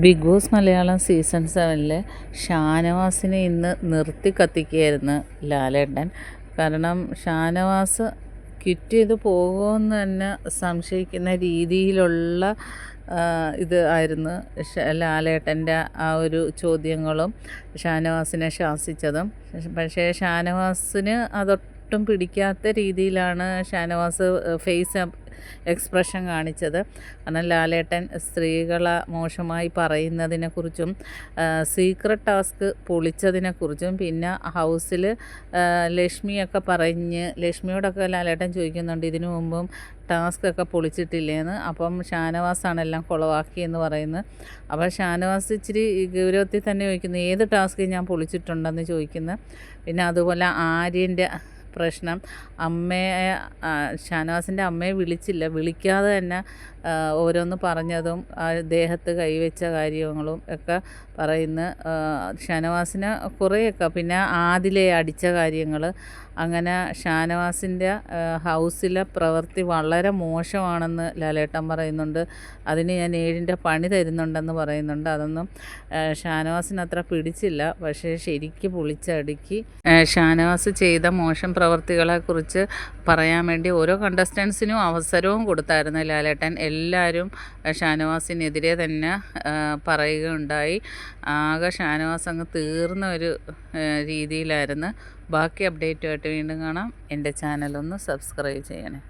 Big boss Malayalam season സെവനിൽ ഷാനവാസിനെ ഇന്ന് നിർത്തി കത്തിക്കുകയായിരുന്നു ലാലേട്ടൻ. കാരണം ഷാനവാസ് ക്വിറ്റ് ചെയ്ത് പോകുമെന്ന് തന്നെ സംശയിക്കുന്ന രീതിയിലുള്ള ഇത് ആയിരുന്നു ലാലേട്ടന്റെ ആ ഒരു ചോദ്യങ്ങളും ഷാനവാസിനെ ശാസിച്ചതും. പക്ഷേ ഷാനവാസിന് അതൊട്ടും പിടിക്കാത്ത രീതിയിലാണ് ഷാനവാസ് ഫേസ് എക്സ്പ്രഷൻ കാണിച്ചത്. കാരണം ലാലേട്ടൻ സ്ത്രീകളെ മോശമായി പറയുന്നതിനെക്കുറിച്ചും സീക്രട്ട് ടാസ്ക് പൊളിച്ചതിനെക്കുറിച്ചും പിന്നെ ഹൗസിൽ ലക്ഷ്മിയൊക്കെ പറഞ്ഞ് ലക്ഷ്മിയോടൊക്കെ ലാലേട്ടൻ ചോദിക്കുന്നുണ്ട് ഇതിനു മുമ്പും ടാസ്ക് ഒക്കെ പൊളിച്ചിട്ടില്ലേന്ന്? അപ്പം ഷാനവാസാണ് എല്ലാം കുളവാക്കിയെന്ന് പറയുന്നത്. അപ്പോൾ ഷാനവാസ് ഇച്ചിരി ഗൗരവത്തിൽ തന്നെ ചോദിക്കുന്നു ഏത് ടാസ്ക് ഞാൻ പൊളിച്ചിട്ടുണ്ടെന്ന് ചോദിക്കുന്നത് പിന്നെ അതുപോലെ ആര്യന്റെ പ്രശ്നം. അമ്മയെ ഷാനവാസിന്റെ അമ്മയെ വിളിച്ചില്ല. വിളിക്കാതെ തന്നെ ഓരോന്ന് പറഞ്ഞതും ദേഹത്ത് കൈവച്ച കാര്യങ്ങളും ഒക്കെ പറയുന്ന. ഷാനവാസിനെ കുറേയൊക്കെ പിന്നെ ആദിലെ അടിച്ച കാര്യങ്ങൾ അങ്ങനെ ഷാനവാസിന്റെ ഹൗസിലെ പ്രവൃത്തി വളരെ മോശമാണെന്ന് ലാലേട്ടൻ പറയുന്നുണ്ട്. അതിന് ഞാൻ ഏഴിന്റെ പണി തരുന്നുണ്ടെന്ന് പറയുന്നുണ്ട്. അതൊന്നും ഷാനവാസിന് അത്ര പിടിച്ചില്ല. പക്ഷേ ശരിക്ക് പൊളിച്ചടുക്കി ഷാനവാസ് ചെയ്ത മോശം പ്രവൃത്തികളെക്കുറിച്ച് പറയാൻ വേണ്ടി ഓരോ കണ്ടസ്റ്റൻസിനും അവസരവും കൊടുത്തായിരുന്നു ലാലേട്ടൻ. എല്ലാവരും ഷാനവാസിനെതിരെ തന്നെ പറയുകയുണ്ടായി. ആകെ ഷാനവാസ് അങ്ങ് തീർന്ന ഒരു രീതിയിലായിരുന്നു. ബാക്കി അപ്ഡേറ്റുമായിട്ട് വീണ്ടും കാണാം. എന്റെ ചാനലൊന്ന് സബ്സ്ക്രൈബ് ചെയ്യണേ.